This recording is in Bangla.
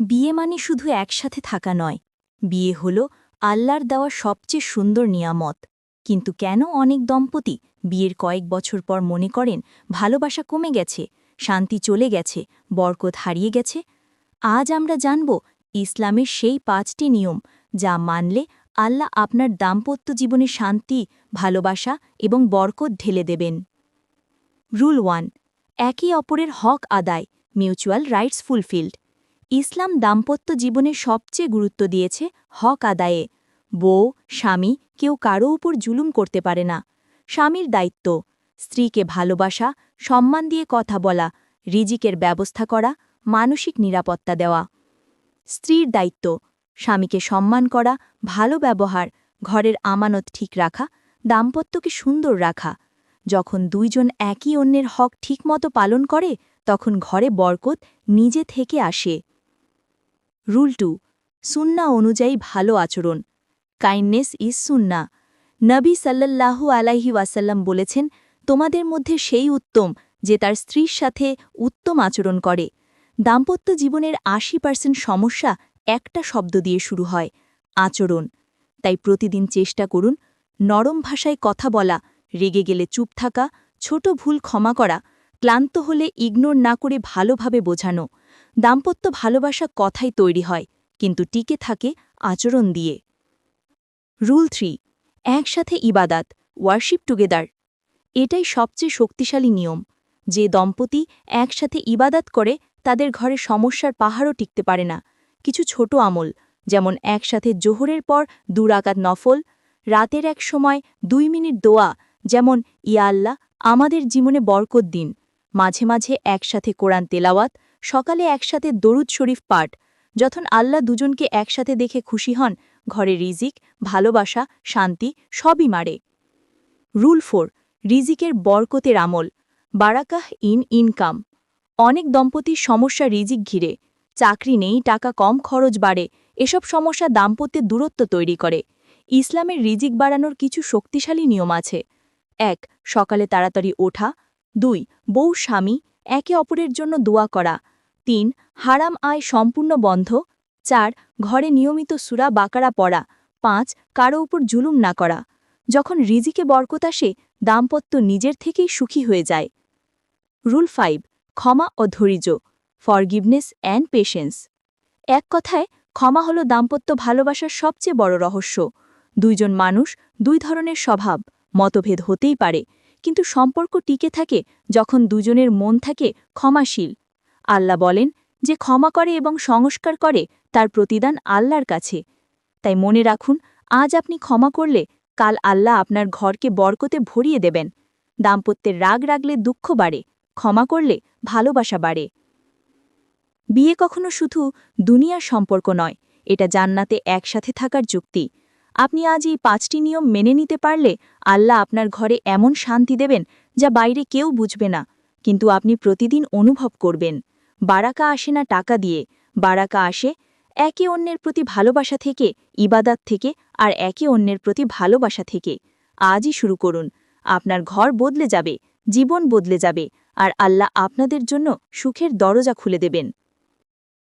বিয়ে মানে শুধু একসাথে থাকা নয়। বিয়ে হল আল্লাহর দেওয়া সবচেয়ে সুন্দর নিয়ামত। কিন্তু কেন অনেক দম্পতি বিয়ের কয়েক বছর পর মনে করেন ভালোবাসা কমে গেছে, শান্তি চলে গেছে, বরকত হারিয়ে গেছে? আজ আমরা জানব ইসলামের সেই পাঁচটি নিয়ম যা মানলে আল্লাহ আপনার দাম্পত্য জীবনে শান্তি, ভালোবাসা এবং বরকত ঢেলে দেবেন। রুল ওয়ান, একে অপরের হক আদায়, মিউচুয়াল রাইটস ফুলফিল্ড। ইসলাম দাম্পত্য জীবনে সবচেয়ে গুরুত্ব দিয়েছে হক আদায়ে। বউ, স্বামী কেউ কারও উপর জুলুম করতে পারে না। স্বামীর দায়িত্ব, স্ত্রীকে ভালোবাসা, সম্মান দিয়ে কথা বলা, রিজিকের ব্যবস্থা করা, মানসিক নিরাপত্তা দেওয়া। স্ত্রীর দায়িত্ব, স্বামীকে সম্মান করা, ভালো ব্যবহার, ঘরের আমানত ঠিক রাখা, দাম্পত্যকে সুন্দর রাখা। যখন দুইজন একই অন্যের হক ঠিকমতো পালন করে, তখন ঘরে বরকত নিজে থেকে আসে। রুল টু সুন্না অনুযায়ী ভালো আচরণ। কাইন্ডনেস ইজ সুন্না। নবী সাল্লাল্লাহু আলাইহি ওয়াসাল্লাম বলেছেন, তোমাদের মধ্যে সেই উত্তম যে তার স্ত্রীর সাথে উত্তম আচরণ করে। দাম্পত্য জীবনের আশি পার্সেন্ট সমস্যা একটা শব্দ দিয়ে শুরু হয়, আচরণ। তাই প্রতিদিন চেষ্টা করুন নরম ভাষায় কথা বলা, রেগে গেলে চুপ থাকা, ছোট ভুল ক্ষমা করা ক্লান্ত হলে ইগনোর না করে ভালোভাবে বোঝানো। দাম্পত্য ভালোবাসা কথাই তৈরি হয়, কিন্তু টিকে থাকে আচরণ দিয়ে। রুল থ্রি, একসাথে ইবাদাত, ওয়ার্শিপ টুগেদার। এটাই সবচেয়ে শক্তিশালী নিয়ম, যে দম্পতি একসাথে ইবাদাত করে, তাদের ঘরে সমস্যার পাহাড়ও টিকতে পারে না। কিছু ছোট আমল, যেমন একসাথে জোহরের পর দুরাকাত নফল, রাতের এক সময় দুই মিনিট দোয়া, যেমন, ইয়া আল্লাহ, আমাদের জীবনে বরকত দিন। মাঝে মাঝে একসাথে কোরআন তেলাওয়াত, সকালে একসাথে দরুদ শরীফ পাঠ। যখন আল্লাহ দুজনকে একসাথে দেখে খুশি হন, ঘরে রিজিক, ভালোবাসা, শান্তি সবই মারে। রুল ফোর, রিজিকের বরকতের আমল। বারাকাহ ইন ইনকাম। অনেক দম্পতির সমস্যা রিজিক ঘিরে। চাকরি নেই, টাকা কম, খরচ বাড়ে। এসব সমস্যা দাম্পত্যের দূরত্ব তৈরি করে। ইসলামের রিজিক বাড়ানোর কিছু শক্তিশালী নিয়ম আছে। এক, সকালে তাড়াতাড়ি ওঠা। দুই, বউ, স্বামী, একে অপরের জন্য দোয়া করা। তিন, হারাম আয় সম্পূর্ণ বন্ধ। চার, ঘরে নিয়মিত সুরা বাকারা পড়া। পাঁচ, কারও উপর জুলুম না করা। যখন রিজিকে বরকত আসে, দাম্পত্য নিজের থেকেই সুখী হয়ে যায়। রুল ফাইভ, ক্ষমা ও ধৈর্য, ফরগিভনেস অ্যান্ড পেশেন্স। এক কথায়, ক্ষমা হল দাম্পত্য ভালোবাসার সবচেয়ে বড় রহস্য। দুইজন মানুষ, দুই ধরনের স্বভাব, মতভেদ হতেই পারে। কিন্তু সম্পর্ক টিকে থাকে যখন দুজনের মন থাকে ক্ষমাশীল। আল্লাহ বলেন যে ক্ষমা করে এবং সংস্কার করে তার প্রতিদান আল্লাহর কাছে। তাই মনে রাখুন, আজ আপনি ক্ষমা করলে কাল আল্লাহ আপনার ঘরকে বরকতে ভরিয়ে দেবেন। দাম্পত্যের রাগ রাগলে দুঃখ বাড়ে, ক্ষমা করলে ভালোবাসা বাড়ে। বিয়ে কখনো শুধু দুনিয়ার সম্পর্ক নয়, এটা জান্নাতে একসাথে থাকার যুক্তি। আপনি আজ এই পাঁচটি নিয়ম মেনে নিতে পারলে আল্লাহ আপনার ঘরে এমন শান্তি দেবেন যা বাইরে কেউ বুঝবে না। কিন্তু আপনি প্রতিদিন অনুভব করবেন, বারাকা আসে না টাকা দিয়ে, বারাকা আসে একে অন্যের প্রতি ভালোবাসা থেকে, ইবাদাত থেকে, আর একে অন্যের প্রতি ভালোবাসা থেকে। আজই শুরু করুন, আপনার ঘর বদলে যাবে, জীবন বদলে যাবে, আর আল্লাহ আপনাদের জন্য সুখের দরজা খুলে দেবেন।